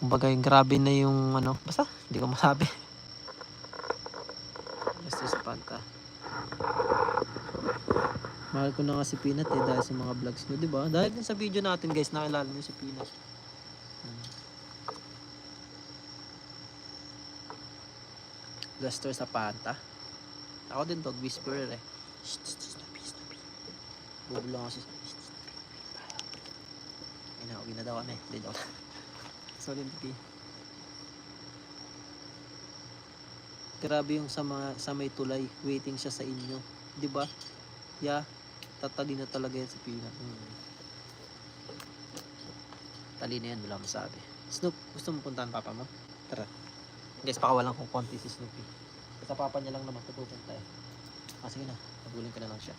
Kumbaga yung grabe na yung ano, basta hindi ko masabi. Basta sa panta. Mahal ko na nga si Peanut eh dahil sa mga vlogs niyo, di ba? Dahil din sa video natin guys, nakilala niyo si Peanut. Hmm. Lester sa panta. Ako din dog whisperer eh. Shh, shh, shh. Bubulong ako si Snoopy. Shh, Snoopy. Na, daw kami. Hindi daw. Snoopy. Grabe yung sa, mga, sa may tulay. Waiting siya sa inyo. Di ba? Yeah. Tatali na talaga yan si Pina. Hmm. Tali na yan, wala masabi. Snoop, gusto mo puntahan papa mo? Tara. Guys, pakawalan kong konti si Snoopy. Sa papa niya lang naman pupunta eh. Ah, sige na. Pagulin ko na lang siya.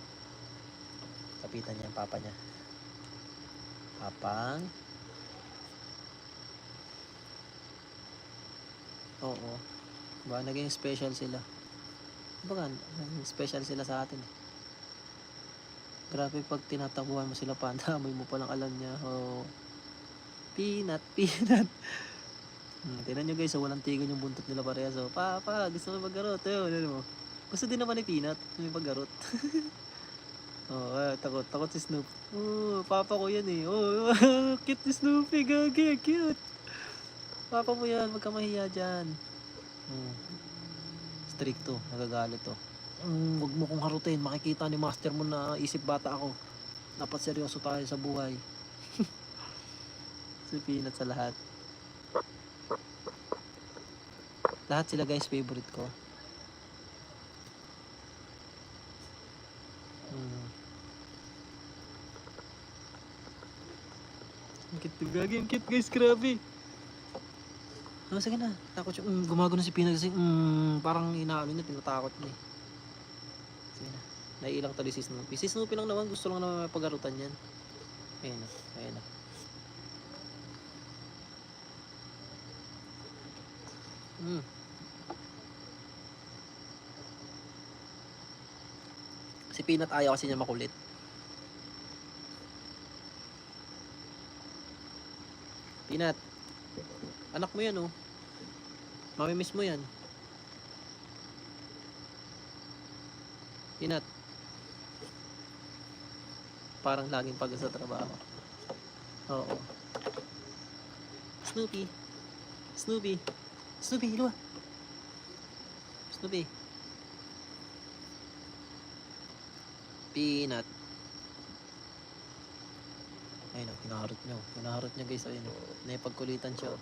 Kapitan niya ang papa niya. Papang. Oo. Ba, naging special sila. Baga, naging special sila sa atin eh. Grabe pag tinatakbuhan mo sila pa, dami mo palang alam niya. Oh. Peanut, peanut. Hmm, tingnan nyo guys, so walang tigil yung buntot nila parehas. So, papa, gusto mo maggarot. Ayun, ano mo. Gusto din naman ni Peanut, may paggarot. oh, ah, takot, takot si Snoop. Oh, papa ko yan eh. Oh, cute ni Snoopy, gagi, cute. Papa mo yan, wag ka mahiya dyan. Hmm. Stricto, nagagalit to. Mm, wag mo kong harutin, makikita ni master mo na isip bata ako. Dapat seryoso tayo sa buhay. si Peanut sa lahat. Lahat sila guys, favorite ko. Hmm. Ang cute gagi, ang cute guys, grabe. Ah, sige na. Takot siya. Mm, gumagano si Pina kasi mm, parang inaano niya, tinatakot niya. Sige na. Naiilang tali si Snoopy. Si Snoopy lang naman, gusto lang may pagarutan yan. Ayan na, ayan na. Mm. Si Peanut ayaw kasi niya makulit. Peanut. Anak mo yan oh. Mamimiss mo yan. Peanut. Parang laging pagod sa trabaho. Oo. Snoopy. Snoopy. Snoopy, luwa. Snoopy. Peanut. Ayun o, pinaharot nyo. Pinaharot nyo guys, ayun o. Naipagkulitan siya. oh.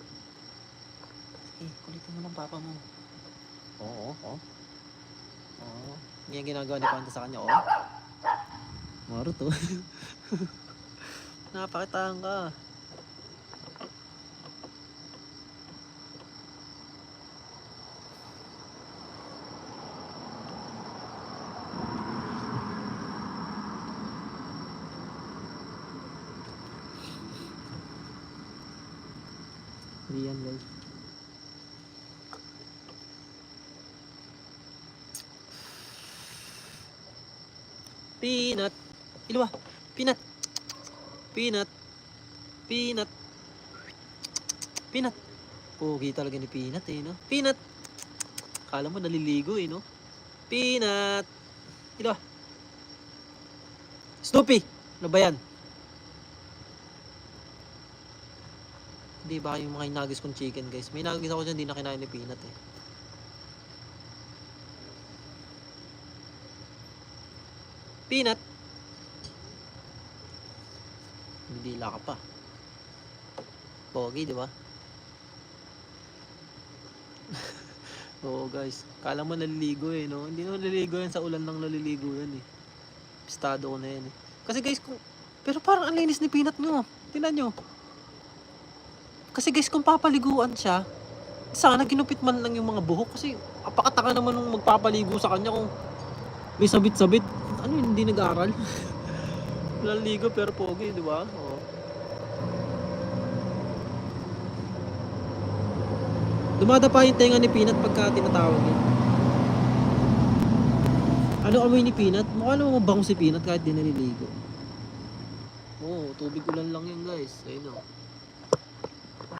Sige, kulitin mo lang papa mo. Oo, oo. Oo. Yan yung ginagawa ni Panta sa kanya, oh. Marot oh. Napakitaan ka. Hindi yan guys. Peanut. Ilwa. Peanut. Peanut. Peanut. Peanut. Pogi talaga ni Peanut eh, no? Peanut. Kala mo naliligo eh, no? Peanut. Ilwa. Snoopy. Ano ba yan? Hindi ba yung mga inagis kong chicken guys? May inagis ako dyan, hindi na kinain ni Peanut eh. Peanut. Hindi ka pa. Pogi, di ba? Oo guys, kala mo naliligo eh, no? Hindi naman naliligo yan sa ulan lang naliligo yan eh. Pistado ko na yan eh. Kasi guys, kung... pero parang ang linis ni Peanut nyo. Tingnan nyo. Kasi guys, kung papaliguan siya, sana ginupit man lang yung mga buhok kasi apakataka naman nung magpapaligo sa kanya kung may sabit-sabit. Ano yun, hindi nag-aaral? Laligo pero pogi, di ba? Oo. Dumadapa yung tenga ni Peanut pagka tinatawag yun. Ano amoy ni Peanut? Mukha naman mabango si Peanut kahit di naliligo. Oo, tubig ulan lang yun guys. Ayun o.